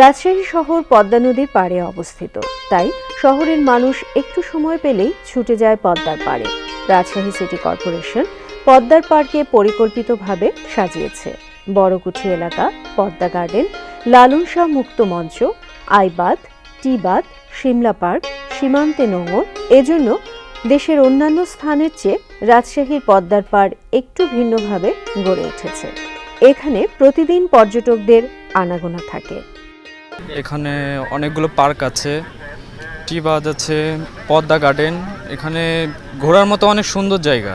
রাজশাহী শহর পদ্মা নদীর পাড়ে অবস্থিত। তাই শহরের মানুষ একটু সময় পেলেই ছুটে যায় পদ্মার পাড়ে। রাজশাহী সিটি কর্পোরেশন পদ্মার পাড়কে পরিকল্পিতভাবে সাজিয়েছে। বড়কুঠি এলাকা, পদ্মা গার্ডেন, লালন শাহ মুক্ত মঞ্চ, আইবাদ, টিবাদ সিমলা পার্ক, সীমান্তে নোঙর। এজন্য দেশের অন্যান্য স্থানের চেয়ে রাজশাহীর পদ্মার পাড় একটু ভিন্নভাবে গড়ে উঠেছে। এখানে প্রতিদিন পর্যটকদের আনাগোনা থাকে। এখানে অনেকগুলো পার্ক আছে টিবাদ আছে, পদ্মা গার্ডেন। এখানে ঘোরার মতো অনেক সুন্দর জায়গা।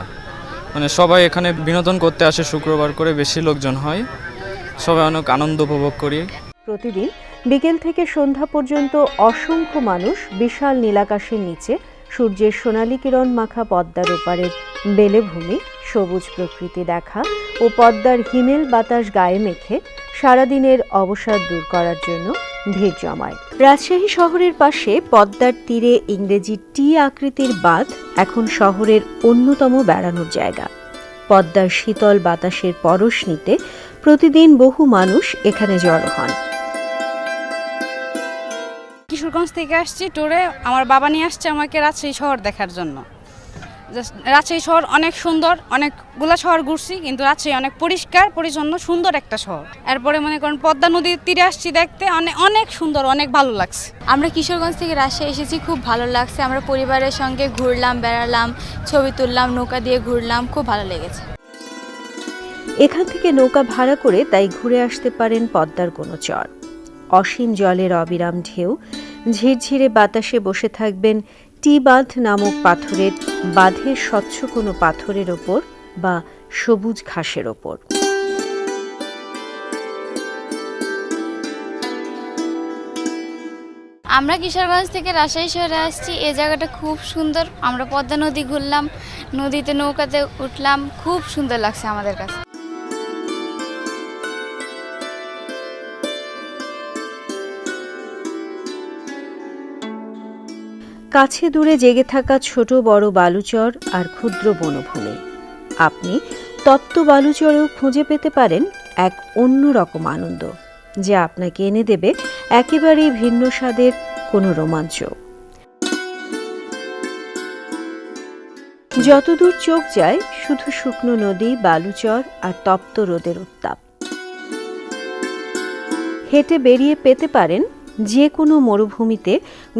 মানে সবাই এখানে বিনোদন করতে আসে, শুক্রবার করে বেশি লোকজন হয়। সবাই অনেক আনন্দ উপভোগ করি। প্রতিদিন বিকেল থেকে সন্ধ্যা পর্যন্ত অসংখ্য মানুষ বিশাল নীলাকাশের নিচে সূর্যের সোনালী কিরণ মাখা পদ্মার ওপারের বেলেভূমি, সবুজ প্রকৃতি দেখা ও পদ্মার হিমেল বাতাস গায়ে মেখে সারাদিনের অবসাদ দূর করার জন্য ভিড় জমায় রাজশাহী শহরের পাশে পদ্মার তীরে ইংরেজি টি আকৃতির বাঁধ এখন শহরের অন্যতম বেড়ানোর জায়গা। পদ্মার শীতল বাতাসের পরশ নিতে প্রতিদিন বহু মানুষ এখানে জড়ো হন। কিশোরগঞ্জ থেকে আসছি ট্যুরে আমার বাবা নিয়ে আসছে আমাকে রাজশাহী শহর দেখার জন্য। রাজশাহী শহর অনেক সুন্দর অনেকগুলা শহর ঘুরছি কিন্তু রাজশাহী অনেক পরিষ্কার পরিচ্ছন্ন সুন্দর একটা শহর। এরপরে মনে করেন পদ্মা নদীর তীরে আসছি দেখতে অনেক অনেক সুন্দর অনেক ভালো লাগছে। আমরা কিশোরগঞ্জ থেকে রাজশাহী এসেছি খুব ভালো লাগছে। আমরা পরিবারের সঙ্গে ঘুরলাম বেড়ালাম ছবি তুললাম নৌকা দিয়ে ঘুরলাম খুব ভালো লেগেছে। এখান থেকে নৌকা ভাড়া করে তাই ঘুরে আসতে পারেন পদ্মার কোনো চর। অসীম জলের অবিরাম ঢেউ ঝিরঝিরে বাতাসে বসে থাকবেন টি বাঁধ নামক পাথরের বাঁধের স্বচ্ছ কোনো পাথরের ওপর বা সবুজ ঘাসের ওপর। আমরা কিশোরগঞ্জ থেকে রাজশাহী শহরে আসছি। এই জায়গাটা খুব সুন্দর। আমরা পদ্মা নদী ঘুরলাম। নদীতে নৌকাতে উঠলাম। খুব সুন্দর লাগছে আমাদের কাছে। কাছে দূরে জেগে থাকা ছোট বড় বালুচর আর ক্ষুদ্র বনভূমি। আপনি তত্ত্ব বালুচরেও খুঁজে পেতে পারেন এক অন্য রকম আনন্দ, যা আপনাকে এনে দেবে একেবারেই ভিন্ন স্বাদের কোনো রোমাঞ্চ। যতদূর চোখ যায়, শুধু শুকনো নদী, বালুচর আর তপ্ত রোদের উত্তাপ। হেঁটে বেরিয়ে পেতে পারেন যে কোনো মরুভূমিতে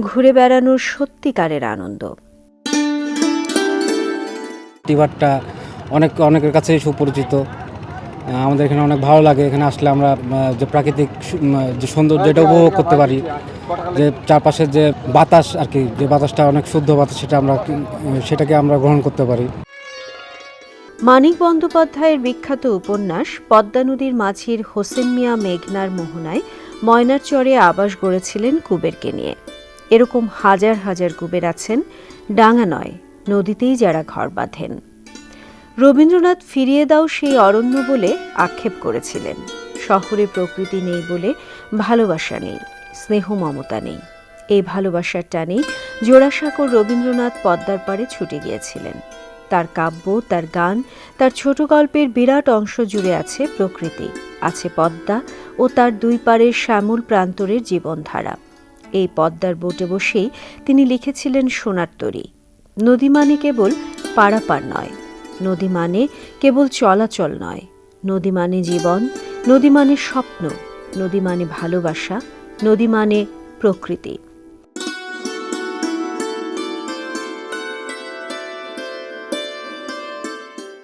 ঘুরে বেড়ানোর সত্যিকারের আনন্দ। টিবারটা অনেক অনেকের কাছেই সুপরিচিত। আমাদের এখানে অনেক ভালো লাগে। এখানে আসলে আমরা যে প্রাকৃতিক যে সৌন্দর্য এটা উপভোগ করতে পারি। যে চারপাশের যে বাতাস আর কি যে বাতাসটা অনেক শুদ্ধ বাতাস সেটা আমরা সেটাকে আমরা গ্রহণ করতে পারি। মানিক বন্দ্যোপাধ্যায়ের বিখ্যাত উপন্যাস পদ্মা নদীর মাঝির হোসেন মিয়া মেঘনার মোহনায় ময়নার চরে আবাস গড়েছিলেন কুবেরকে নিয়ে। এরকম হাজার হাজার কুবের আছেন, ডাঙা নয়, নদীতেই যারা ঘর বাঁধেন। রবীন্দ্রনাথ ফিরিয়ে দাও সেই অরণ্য বলে আক্ষেপ করেছিলেন। শহরে প্রকৃতি নেই বলে ভালোবাসা নেই, স্নেহ মমতা নেই। এই ভালোবাসার টানেই জোড়াসাঁকোর রবীন্দ্রনাথ পদ্মার পাড়ে ছুটে গিয়েছিলেন। তার কাব্য, তার গান, তার ছোট গল্পের বিরাট অংশ জুড়ে আছে প্রকৃতি, আছে পদ্মা ও তার দুই পাড়ের শ্যামল প্রান্তরের জীবনধারা। এই পদ্মার বোটে বসেই তিনি লিখেছিলেন সোনার তরী। নদী মানে কেবল পারাপার নয়, নদী মানে কেবল চলাচল নয়, নদী মানে জীবন, নদী মানে স্বপ্ন, নদী মানে ভালোবাসা, নদী মানে প্রকৃতি।